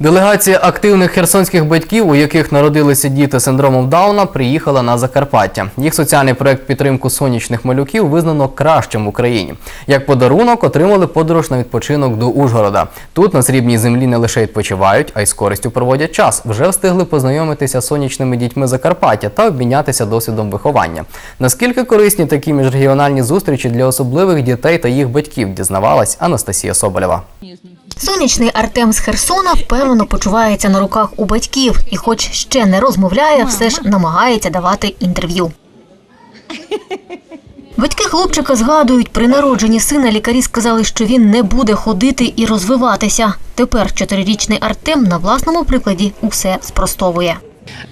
Делегація активних херсонських батьків, у яких народилися діти з синдромом Дауна, приїхала на Закарпаття. Їх соціальний проект підтримку сонячних малюків визнано кращим в Україні. Як подарунок отримали подорож на відпочинок до Ужгорода. Тут на срібній землі не лише відпочивають, а й з користю проводять час. Вже встигли познайомитися з сонячними дітьми Закарпаття та обмінятися досвідом виховання. Наскільки корисні такі міжрегіональні зустрічі для особливих дітей та їх батьків, дізнавалась Анастасія Соболєва. Сонячний Артем з Херсона впевнено почувається на руках у батьків і, хоч ще не розмовляє, все ж намагається давати інтерв'ю. Батьки хлопчика згадують, при народженні сина лікарі сказали, що він не буде ходити і розвиватися. Тепер чотирирічний Артем на власному прикладі усе спростовує.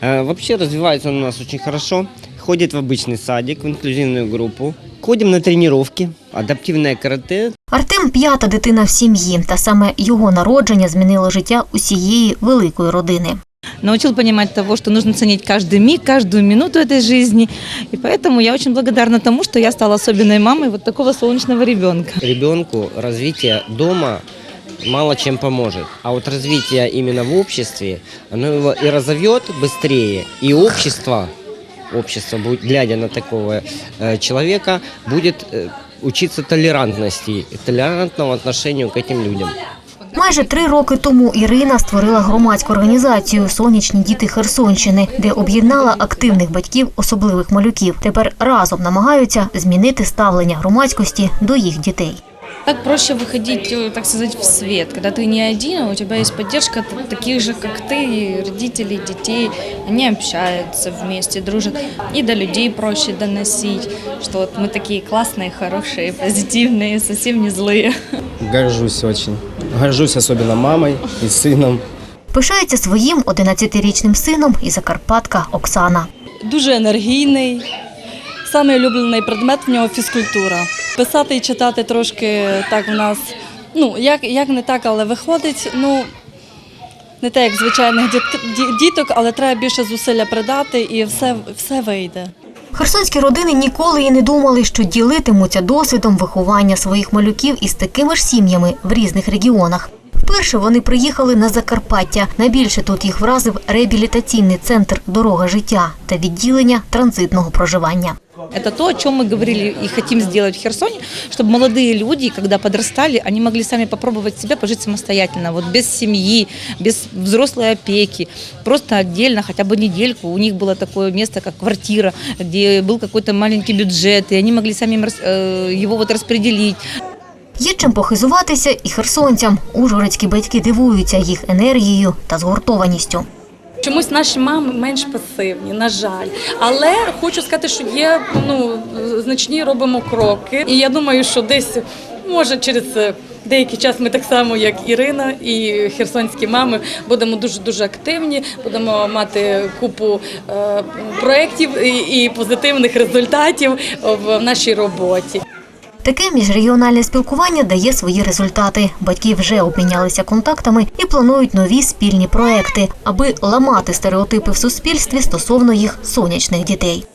Э, Вообще развивается он у нас очень хорошо. Ходит в обычный садик, в инклюзивную группу. Ходим на тренировки, адаптивное карате. Артем п'ята дитина в сім'ї, та саме його народження змінило життя усієї великої родини. научил понимать того, что нужно ценить каждый миг, каждую минуту этой жизни. И поэтому я очень благодарна тому, что я стала особенной мамой вот такого солнечного ребенка. Ребенку развитие дома мало чем поможет. А вот развитие именно в обществе, оно его и разовьет быстрее, и общество, общество будет, глядя на такого э, человека, будет э, учиться толерантности, и толерантному отношению к этим людям. Майже три роки тому Ірина створила громадську організацію Сонячні діти Херсонщини, де об'єднала активних батьків особливих малюків. Тепер разом намагаються змінити ставлення громадськості до їх дітей. Так проще выходить, э, так сказать, в свет, когда ты не один, а у тебя есть поддержка т- таких же, как ты, и родителей, детей. Они общаются вместе, дружат. И до людей проще доносить, что вот мы такие классные, хорошие, позитивные, совсем не злые. Горжусь очень. Горжусь особенно мамой и сыном. Пишається своїм 11-річним сином і закарпатка Оксана. дуже енергійний. Самий улюблений предмет в нього фізкультура. Писати і читати трошки так в нас, ну як, як не так, але виходить. Ну не те, як звичайних діт- діток, але треба більше зусилля придати і все, все вийде. Херсонські родини ніколи і не думали, що ділитимуться досвідом виховання своїх малюків із такими ж сім'ями в різних регіонах. Вперше вони приїхали на Закарпаття. Найбільше тут їх вразив реабілітаційний центр Дорога життя та відділення транзитного проживання. Это то, о чем мы говорили и хотим сделать в Херсоне, чтобы молодые люди, когда подрастали, они могли сами попробовать себя пожить самостоятельно, вот без семьи, без взрослой опеки, просто отдельно, хотя бы недельку. У них было такое место, как квартира, где был какой-то маленький бюджет, и они могли сами э, его вот распределить. Є чим похизуватися і херсонцям. Ужгородські батьки дивуються їх енергією та згуртованістю. Чомусь наші мами менш пасивні, на жаль. Але хочу сказати, що є ну, значні робимо кроки. І я думаю, що десь може через деякий час ми так само, як Ірина і херсонські мами, будемо дуже дуже активні, будемо мати купу е, проєктів і, і позитивних результатів в нашій роботі. Таке міжрегіональне спілкування дає свої результати. Батьки вже обмінялися контактами і планують нові спільні проекти, аби ламати стереотипи в суспільстві стосовно їх сонячних дітей.